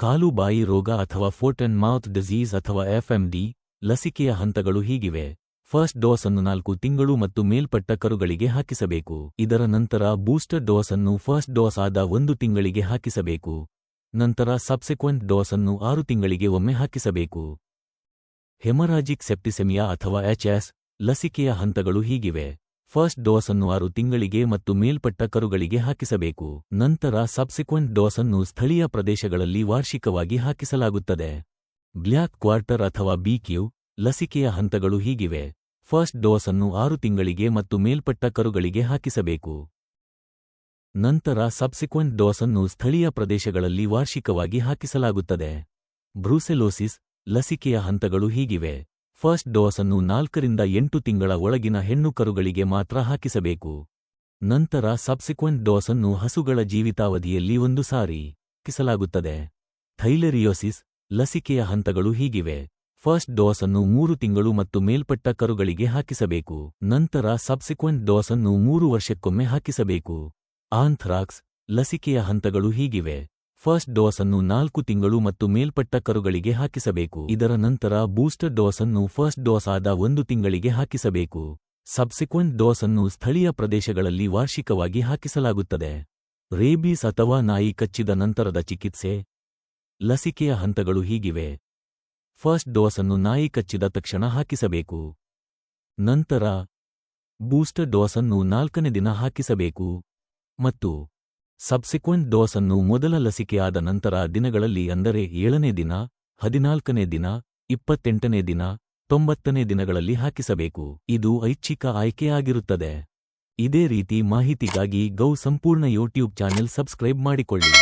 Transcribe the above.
ಕಾಲು ಬಾಯಿ ರೋಗ ಅಥವಾ ಫೋಟ್ ಅಂಡ್ ಮೌತ್ ಡಿಸೀಸ್ ಅಥವಾ ಎಫ್ಎಂಡಿ ಲಸಿಕೆಯ ಹಂತಗಳು ಹೀಗಿವೆ. ಫಸ್ಟ್ ಡೋಸ್ ಅನ್ನು ನಾಲ್ಕು ತಿಂಗಳು ಮತ್ತು ಮೇಲ್ಪಟ್ಟ ಕರುಗಳಿಗೆ ಹಾಕಿಸಬೇಕು. ಇದರ ನಂತರ ಬೂಸ್ಟರ್ ಡೋಸ್ ಅನ್ನು ಫಸ್ಟ್ ಡೋಸ್ ಆದ ಒಂದು ತಿಂಗಳಿಗೆ ಹಾಕಿಸಬೇಕು. ನಂತರ ಸಬ್ಸೆಕ್ವೆಂಟ್ ಡೋಸ್ ಅನ್ನು ಆರು ತಿಂಗಳಿಗೆ ಒಮ್ಮೆ ಹಾಕಿಸಬೇಕು. ಹೆಮರಾಜಿಕ್ ಸೆಪ್ಟಿಸೆಮಿಯಾ ಅಥವಾ ಎಚ್ಎಸ್ ಲಸಿಕೆಯ ಹಂತಗಳು ಹೀಗಿವೆ. ಫಸ್ಟ್ ಡೋಸ್ ಅನ್ನು ಆರು ತಿಂಗಳಿಗೆ ಮತ್ತು ಮೇಲ್ಪಟ್ಟ ಕರುಗಳಿಗೆ ಹಾಕಿಸಬೇಕು. ನಂತರ ಸಬ್ಸಿಕ್ವೆಂಟ್ ಡೋಸ್ ಅನ್ನು ಸ್ಥಳೀಯ ಪ್ರದೇಶಗಳಲ್ಲಿ ವಾರ್ಷಿಕವಾಗಿ ಹಾಕಿಸಲಾಗುತ್ತದೆ. ಬ್ಲ್ಯಾಕ್ ಕ್ವಾರ್ಟರ್ ಅಥವಾ ಬಿಕ್ಯೂ ಲಸಿಕೆಯ ಹಂತಗಳು ಹೀಗಿವೆ. ಫಸ್ಟ್ ಡೋಸ್ ಅನ್ನು ಆರು ತಿಂಗಳಿಗೆ ಮತ್ತು ಮೇಲ್ಪಟ್ಟ ಕರುಗಳಿಗೆ ಹಾಕಿಸಬೇಕು. ನಂತರ ಸಬ್ಸಿಕ್ವೆಂಟ್ ಡೋಸ್ ಅನ್ನು ಸ್ಥಳೀಯ ಪ್ರದೇಶಗಳಲ್ಲಿ ವಾರ್ಷಿಕವಾಗಿ ಹಾಕಿಸಲಾಗುತ್ತದೆ. ಬ್ರೂಸೆಲೋಸಿಸ್, ಲಸಿಕೆಯ ಹಂತಗಳು ಹೀಗಿವೆ. ಫಸ್ಟ್ ಡೋಸ್ ಅನ್ನು ನಾಲ್ಕರಿಂದ ಎಂಟು ತಿಂಗಳ ಒಳಗಿನ ಹೆಣ್ಣು ಕರುಗಳಿಗೆ ಮಾತ್ರ ಹಾಕಿಸಬೇಕು. ನಂತರ ಸಬ್ಸಿಕ್ವೆಂಟ್ ಡೋಸ್ ಅನ್ನು ಹಸುಗಳ ಜೀವಿತಾವಧಿಯಲ್ಲಿ ಒಂದು ಸಾರಿ ಹಾಕಿಸಲಾಗುತ್ತದೆ. ಥೈಲೆರಿಯೋಸಿಸ್, ಲಸಿಕೆಯ ಹಂತಗಳು ಹೀಗಿವೆ. ಫಸ್ಟ್ ಡೋಸ್ ಅನ್ನು ಮೂರು ತಿಂಗಳು ಮತ್ತು ಮೇಲ್ಪಟ್ಟ ಕರುಗಳಿಗೆ ಹಾಕಿಸಬೇಕು. ನಂತರ ಸಬ್ಸಿಕ್ವೆಂಟ್ ಡೋಸ್ ಅನ್ನು ಮೂರು ವರ್ಷಕ್ಕೊಮ್ಮೆ ಹಾಕಿಸಬೇಕು. ಆಂಥ್ರಾಕ್ಸ್, ಲಸಿಕೆಯ ಹಂತಗಳು ಹೀಗಿವೆ. ಫಸ್ಟ್ ಡೋಸ್ ಅನ್ನು ನಾಲ್ಕು ತಿಂಗಳು ಮತ್ತು ಮೇಲ್ಪಟ್ಟ ಕರುಗಳಿಗೆ ಹಾಕಿಸಬೇಕು. ಇದರ ನಂತರ ಬೂಸ್ಟರ್ ಡೋಸ್ ಅನ್ನು ಫಸ್ಟ್ ಡೋಸ್ ಆದ ಒಂದು ತಿಂಗಳಿಗೆ ಹಾಕಿಸಬೇಕು. ಸಬ್ಸಿಕ್ವೆಂಟ್ ಡೋಸ್ ಅನ್ನು ಸ್ಥಳೀಯ ಪ್ರದೇಶಗಳಲ್ಲಿ ವಾರ್ಷಿಕವಾಗಿ ಹಾಕಿಸಲಾಗುತ್ತದೆ. ರೇಬೀಸ್ ಅಥವಾ ನಾಯಿ ಕಚ್ಚಿದ ನಂತರದ ಚಿಕಿತ್ಸೆ. ಲಸಿಕೆಯ ಹಂತಗಳು ಹೀಗಿವೆ. ಫಸ್ಟ್ ಡೋಸ್ ಅನ್ನು ನಾಯಿ ಕಚ್ಚಿದ ತಕ್ಷಣ ಹಾಕಿಸಬೇಕು. ನಂತರ ಬೂಸ್ಟರ್ ಡೋಸ್ ಅನ್ನು ನಾಲ್ಕನೇ ದಿನ ಹಾಕಿಸಬೇಕು. ಮತ್ತು ಸಬ್ಸಿಕ್ವೆಂಟ್ ಡೋಸ್ ಅನ್ನು ಮೊದಲ ಲಸಿಕೆಯಾದ ನಂತರ ದಿನಗಳಲ್ಲಿ ಅಂದರೆ ಏಳನೇ ದಿನ, ಹದಿನಾಲ್ಕನೇ ದಿನ, ಇಪ್ಪತ್ತೆಂಟನೇ ದಿನ, ತೊಂಬತ್ತನೇ ದಿನಗಳಲ್ಲಿ ಹಾಕಿಸಬೇಕು. ಇದು ಐಚ್ಛಿಕ ಆಯ್ಕೆಯಾಗಿರುತ್ತದೆ. ಇದೇ ರೀತಿ ಮಾಹಿತಿಗಾಗಿ ಗೌ ಸಂಪೂರ್ಣ ಯೂಟ್ಯೂಬ್ ಚಾನೆಲ್ ಸಬ್ಸ್ಕ್ರೈಬ್ ಮಾಡಿಕೊಳ್ಳಿ.